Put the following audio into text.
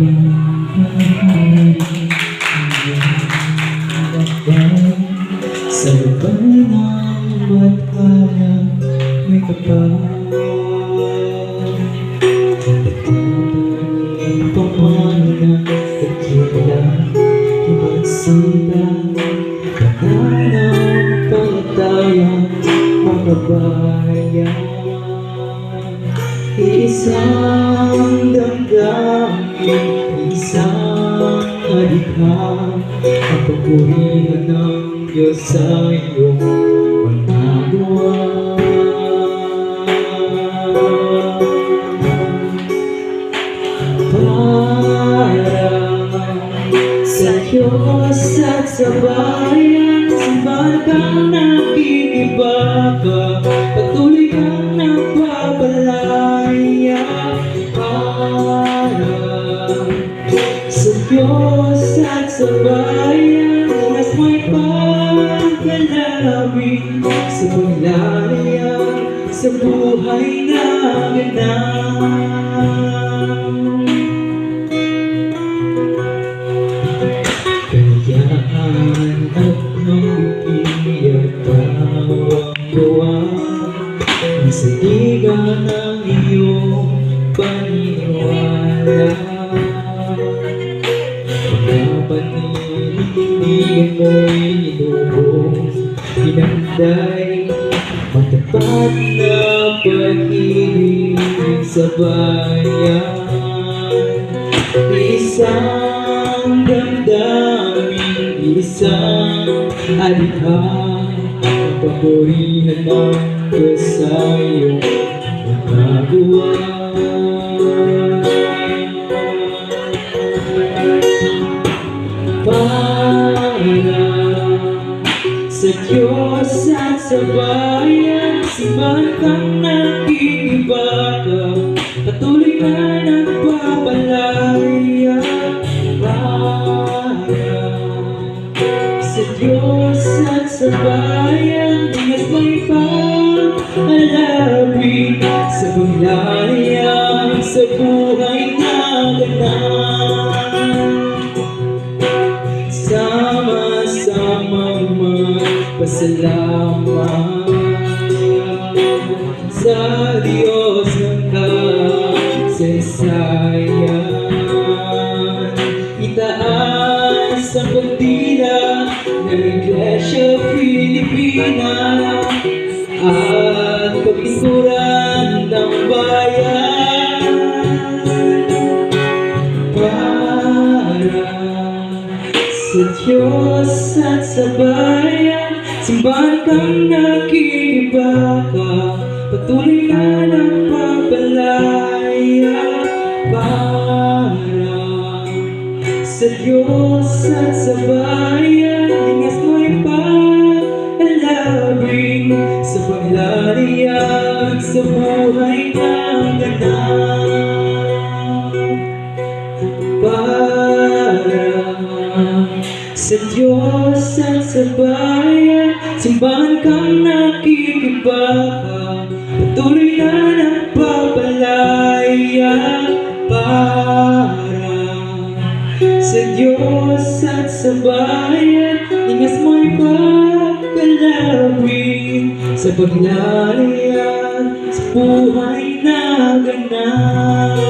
Sa lupang ng buwan para may kapal Pumana sa kibla Tumasira Pangalang palataya Mga bayan Isang Ang papurihan ng Diyos sa iyong magagawa Para sa Diyos at sa bayan Simbahan kang nakikibaka Patuloy kang nagpapalaya Para sa Diyos at sa bayan Mas may pagkalabing Sa paglalaya Sa na. Kayaan at nung iyatawang gawa Ang iyong paniniwala paninindigan mo'y inubos. Pinanday Matapat na pag-ibig sa bayan. Isang damdamin, isang alikha Ang papurihan ng Diyos sa iyong magagawa sa Diyos at sa bayan Simbahan kang nakikibaka Patuloy ka nagpapalaya. Para sa Diyos at sa bayan Mas may pag-alapit Sa paglalaya sa buhay magpasalamat Sa Diyos ng kasaysayan Itaas ang pagtila ng Iglesia Filipina At kapinturan ng bayan para sa Diyos at sa bayan Simbahan kang nakikibaka Patuloy na nagpapalaya Para sa Diyos at sa bayan. Ingas mo'y pag-alabing Sa paglaliyag sa buhay ng ganang para sa Diyos at sa bayan Simbahan kang nakikibaka Patuloy na nagpapalaya Para. Sa Diyos at sa bayan Ingas mo'y pagkalawin Sa paglalaya sa buhay na ganang